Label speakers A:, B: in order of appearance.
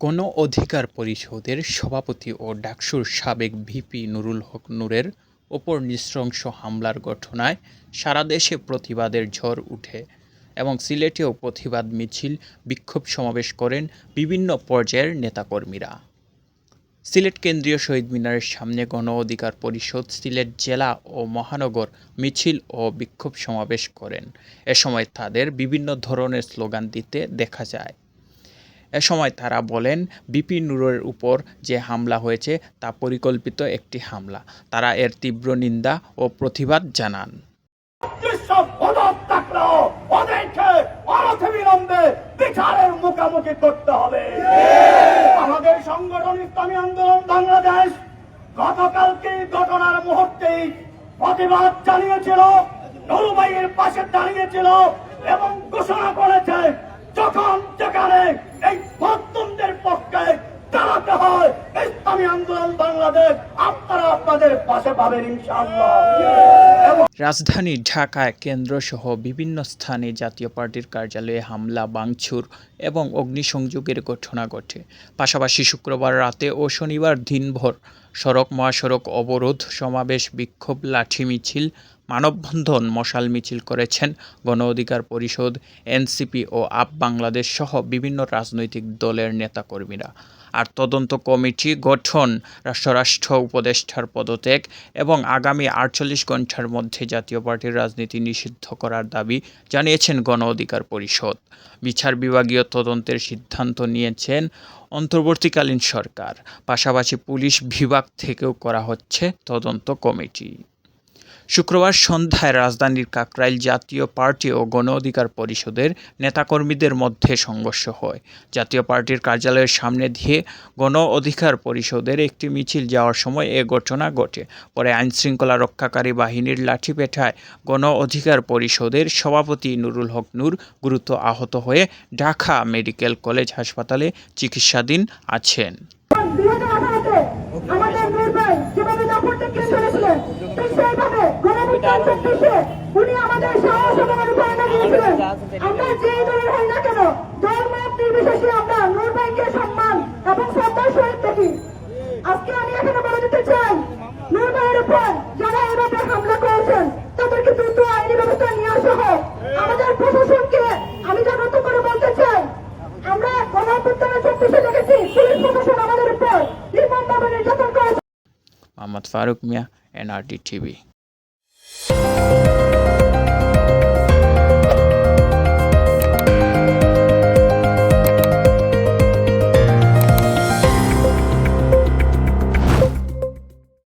A: গণ অধিকার পরিষদের সভাপতি ও ডাকসুর সাবেক ভিপি নুরুল হক নূরের ওপর নৃশংস হামলার ঘটনায় সারা দেশে প্রতিবাদের ঝড় উঠে এবং সিলেটেও প্রতিবাদ মিছিল বিক্ষোভ সমাবেশ করেন বিভিন্ন পর্যায়ের নেতাকর্মীরা। সিলেট কেন্দ্রীয় শহীদ মিনারের সামনে গণ অধিকার পরিষদ, সিলেট জেলা ও মহানগর মিছিল ও বিক্ষোভ সমাবেশ করেন। এ সময় তাদের বিভিন্ন ধরনের স্লোগান দিতে দেখা যায়। এ সময় তারা বলেন, বিপি নুরের উপর যে হামলা হয়েছে তা পরিকল্পিত একটি হামলা। তারা এর তীব্র নিন্দা ও প্রতিবাদ জানান।
B: বিচারের মুখোমুখি করতে হবে। সংগঠন ইসলামী আন্দোলন বাংলাদেশ গতকালকে ঘটনার মুহূর্তেই প্রতিবাদ জানিয়েছিল, নুরুবাইয়ের পাশে দাঁড়িয়েছিল এবং ঘোষণা করেছে, যখন যেখানে এই মধ্যমদের পক্ষে দাঁড়াতে হয় ইসলামী আন্দোলন বাংলাদেশ আপনারা আপনাদের পাশে পাবেন ইনশাআল্লাহ।
A: রাজধানী ঢাকায় কেন্দ্রসহ বিভিন্ন স্থানে জাতীয় পার্টির কার্যালয়ে হামলা, ভাঙচুর এবং অগ্নিসংযোগের ঘটনা ঘটে। পাশাপাশি শুক্রবার রাতে ও শনিবার দিনভর সড়ক মহাসড়ক অবরোধ, সমাবেশ, বিক্ষোভ লাঠি মিছিল মানববন্ধন মশাল মিছিল করেছেন গণ অধিকার পরিষদ, এনসিপি ও আপ বাংলাদেশ সহ বিভিন্ন রাজনৈতিক দলের নেতাকর্মীরা। আর তদন্ত কমিটি গঠন স্বরাষ্ট্র উপদেষ্টার পদত্যাগ এবং আগামী আটচল্লিশ ঘণ্টার মধ্যে জাতীয় পার্টির রাজনীতি নিষিদ্ধ করার দাবি জানিয়েছেন গণ অধিকার পরিষদ। বিচার বিভাগীয় তদন্তের সিদ্ধান্ত নিয়েছেন অন্তর্বর্তীকালীন সরকার। পাশাপাশি পুলিশ বিভাগ থেকেও করা হচ্ছে তদন্ত কমিটি। শুক্রবার সন্ধ্যায় রাজধানীর কাকরাইল জাতীয় পার্টি ও গণ অধিকার পরিষদের নেতাকর্মীদের মধ্যে সংঘর্ষ হয়। জাতীয় পার্টির কার্যালয়ের সামনে দিয়ে গণ অধিকার পরিষদের একটি মিছিল যাওয়ার সময় এ ঘটনা ঘটে। পরে আইনশৃঙ্খলা রক্ষাকারী বাহিনীর লাঠিপেঠায় গণ অধিকার পরিষদের সভাপতি নুরুল হক নূর গুরুত্ব আহত হয়ে ঢাকা মেডিকেল কলেজ হাসপাতালে চিকিৎসাধীন আছেন।
C: আমরা যেই দলের হই না কেন দল মত নির্বিশেষে আমরা নূর ভাইকে সম্মান এবং শ্রদ্ধার সহিত দেখি। আজকে আমি এখানে বলে দিতে চাই নূর ভাইয়ের উপর যারা এভাবে হামলা করেছেন তাদেরকে দ্রুত আইনি ব্যবস্থা নিয়ে আসা হোক। আমাদের প্রশাসনকে আমি জাগ্রত করে বলতে চাই আমরা গণঅভ্যুত্থানের চব্বিশে দেখেছি পুলিশ প্রশাসন আমাদের উপর নির্মমভাবে নির্যাতন করেছে।
A: Mohammad Faruk Mia NRT TV.